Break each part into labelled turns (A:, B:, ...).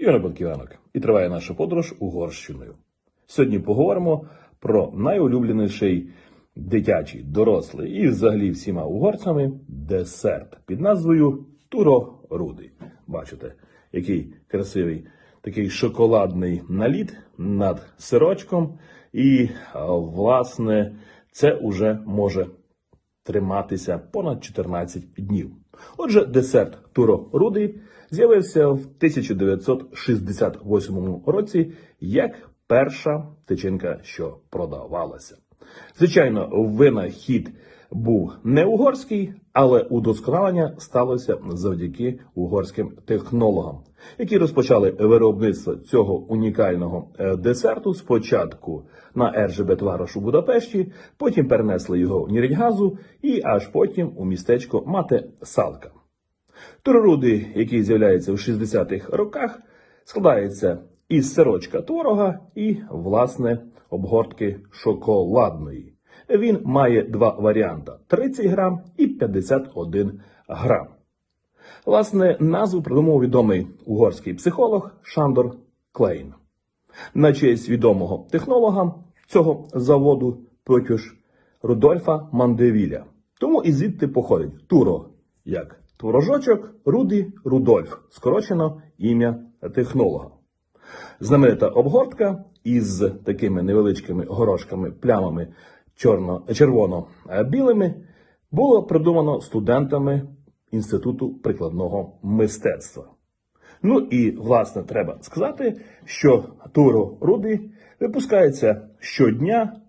A: Ігор Банківанок. І триває наша подорож Угорщиною. Сьогодні поговоримо про найулюбленіший дитячий, дорослий і взагалі всіма угорцями десерт під назвою Туро Руди. Бачите, який красивий такий шоколадний наліт над сирочком. І, власне, це уже може триматися понад 14 днів. Отже, десерт Туро Руди з'явився в 1968 році як перша тичинка, що продавалася. Звичайно, винахід був не угорський, але удосконалення сталося завдяки угорським технологам, які розпочали виробництво цього унікального е, десерту спочатку на РЖБ Тварош у Будапешті, потім перенесли його в Нірідгазу і аж потім у містечко Мате Салка. Туроруди, який з'являється в 60-х роках, складається із сирочка творога і, власне, обгортки шоколадної. Він має два варіанти: 30 грам і 51 грам. Власне, назву придумав відомий угорський психолог Шандор Клейн. На честь відомого технолога цього заводу Петюш Рудольфа Мандевіля. Тому і звідти походить Туро як творожочок, Руді Рудольф, скорочено ім'я технолога. Знаменита обгортка із такими невеличкими горошками, плямами чорно, червоно-білими було придумано студентами Інституту прикладного мистецтва. Ну і власне треба сказати, що Туро Руди випускається щодня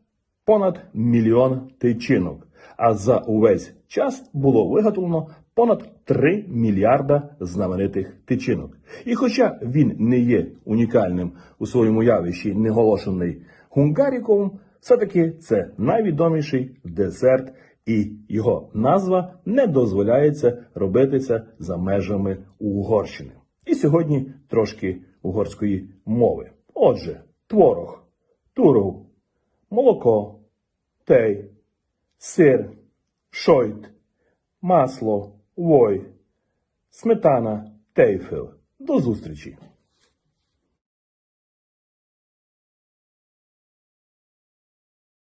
A: понад мільйон тичинок, а за увесь час було виготовлено понад 3 мільярда знаменитих тичинок. І хоча він не є унікальним у своєму явищі, неголошений гунгаріком, все-таки це найвідоміший десерт, і його назва не дозволяється робитися за межами Угорщини. І сьогодні трошки угорської мови. Отже, творог, туров, молоко, тей, сир, шойт, масло, вой, сметана, тейфел. До зустрічі!